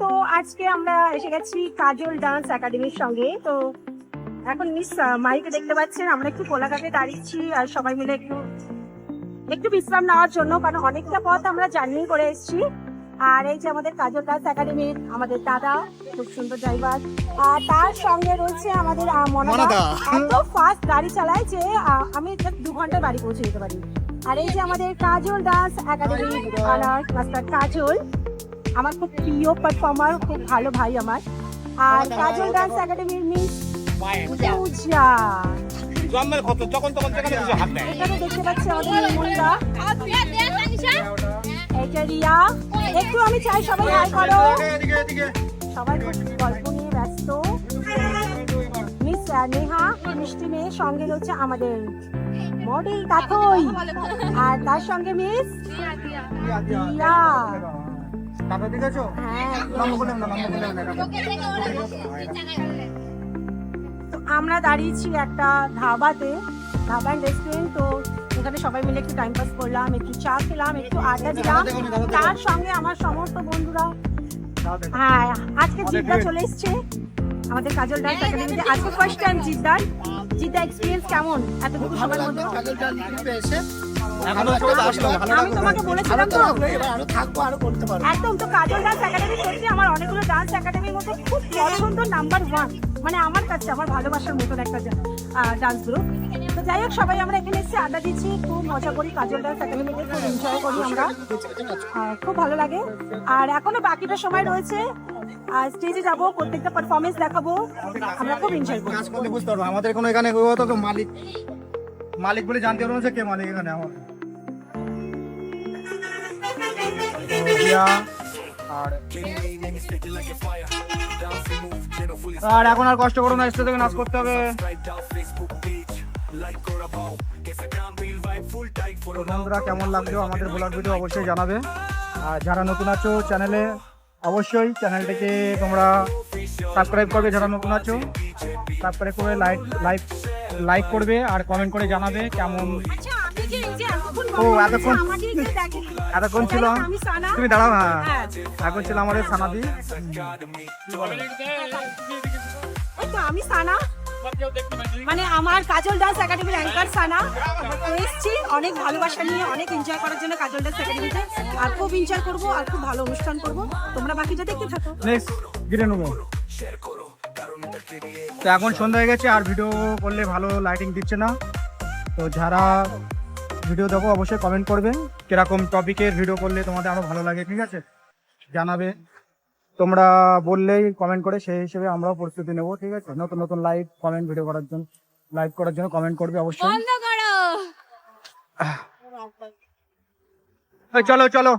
তো আজকে আমরা এসে গেছি কাজল ডান্স একাডেমির সঙ্গে। তো এখন মিস মাইকে দেখতে পাচ্ছেন। আমরা একটু কোলাঘাটে দাঁড়িয়েছি আর সবাই মিলে একটু একটু বিশ্রাম নেওয়ার জন্য কারণ অনেকটা পথ আমরা জার্নি করে এসেছি। আর এই যে আমাদের কাজল ডান্স একাডেমির আমাদের দাদা খুব সুন্দর ড্রাইভার। আর তার সঙ্গে রয়েছে আমাদের মনাদা। এত ফাস্ট গাড়ি চালায় যে আমি দু ঘন্টায় বাড়ি পৌঁছে যেতে পারি। আর এই যে আমাদের Kajal dance academy master Kajal আমার খুব প্রিয় পারফর্মার খুব ভালো ভাই আমার। আর কাজল ডান্স একাডেমির মিস পূজা। জন্মের কত? যখন তখন যেখানে কিছু হাত দেয় এখানে দেখতে পাচ্ছি আমাদের নির্মলদা এটা রিয়া। একটু আমি চাই সবাই হাই করো। এদিকে এদিকে সবাই গল্প নিয়ে ব্যস্ত। মিস নেহা মিষ্টি মেয়ে সঙ্গে রয়েছে আমাদের মডেল কাথই আর তার সঙ্গে মিস রিয়া। ঠিক আছে? হ্যাঁ। লম্বা করলাম না লম্বা করলাম না তো আমরা দাঁড়িয়েছি একটা ধাবাতে ধাবা রেস্টুরেন্ট তো এখানে সবাই মিলে একটু টাইম পাস করলাম একটু চা খেলাম একটু আড্ডা দিলাম। তার সঙ্গে আমার সমস্ত বন্ধুরা হ্যাঁ আজকে জিদ্দা চলে এসছে। আমাদের কাজল ডান্স একাডেমিতে আজকে ফার্স্ট টাইম জিদ্দার। জিদ্দা এক্সপিরিয়েন্স কেমন? এতটুকু সময়ের মধ্যে আমি তোমাকে বলেছিলাম তো। থাকব আরও করতে পারব একদম তো কাজল ডান্স একাডেমি সত্যি আমার অনেকগুলো ডান্স একাডেমির মধ্যে খুব পছন্দ নাম্বার ওয়ান মানে আমার কাছে আমার ভালোবাসার মতন একটা ডান্স গ্রুপ তো যাই হোক সবাই আমরা এখানে এসে আড্ডা দিচ্ছি খুব মজা করি কাজল ডান্স একাডেমিতে খুব এনজয় করি আমরা। খুব ভালো লাগে। আর এখনও বাকিটা সময় রয়েছে। আর স্টেজে যাব প্রত্যেকটা পারফরমেন্স দেখাবো। আমরা খুব এনজয় করি। কাজ করলে বুঝতে পারব আমাদের কোনো এখানে মালিক মালিক বলে জানতে পারব যে কে মালিক এখানে আমার। আর এখন আর কষ্ট করো না স্টেজ থেকে নাচ করতে হবে। বন্ধুরা, কেমন লাগল আমাদের ব্লগ ভিডিও অবশ্যই জানাবে। আর যারা নতুন আছো চ্যানেলে অবশ্যই চ্যানেলটিকে তোমরা সাবস্ক্রাইব করবে, যারা নতুন আছো। সাবস্ক্রাইব করে লাইক লাইক লাইক করবে আর কমেন্ট করে জানাবে কেমন। আচ্ছা ও, এতক্ষণ- এতক্ষণ ছিল? তুমি দাঁড়াও হ্যাঁ। হ্যাঁ। এখন ছিল আমাদের সানাদি। আমি সানা। মানে আমার কাজল ডান্স একাডেমির অ্যাঙ্কার সানা। এসছি অনেক ভালোবাসা নিয়ে অনেক এনজয় করার জন্য কাজল ডান্স একাডেমিতে। আর খুব এনজয় করব আর খুব ভালো অনুষ্ঠান করব। তোমরা বাকিটা দেখতে থাকো। নেক্সট গিরে নেব। তো এখন সন্ধ্যা হয়ে গেছে আর ভিডিও করলে ভালো লাইটিং দিচ্ছে না। তো যারা ভিডিও দেখো অবশ্যই কমেন্ট করবে কীরকম টপিকের ভিডিও করলে তোমাদের আরও ভালো লাগে ঠিক আছে? জানাবে। তোমরা বললেই কমেন্ট করে সেই হিসেবে আমরাও প্রস্তুতি নেব ঠিক আছে? নতুন নতুন লাইভ কমেন্ট ভিডিও করার জন্য লাইভ করার জন্য কমেন্ট করবে অবশ্যই। চলো চলো।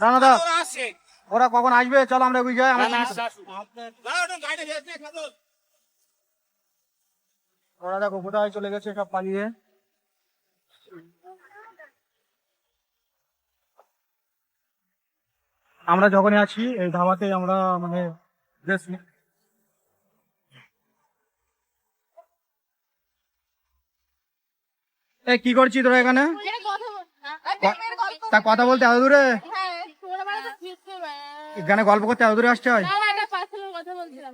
রানাদা। আসে ওরা কখন আসবে? চলো আমরা ওই যাই আমরা ওরা দেখো কোথায় চলে গেছে সব পালিয়ে। আমরা যখনই আছি এই ধাবাতে আমরা মানে কি করছি তোরা এখানে? তা কথা বলতে এত দূরে। এখানে গল্প করতে এত দূরে আসছে হয়? কথা বলছিলাম।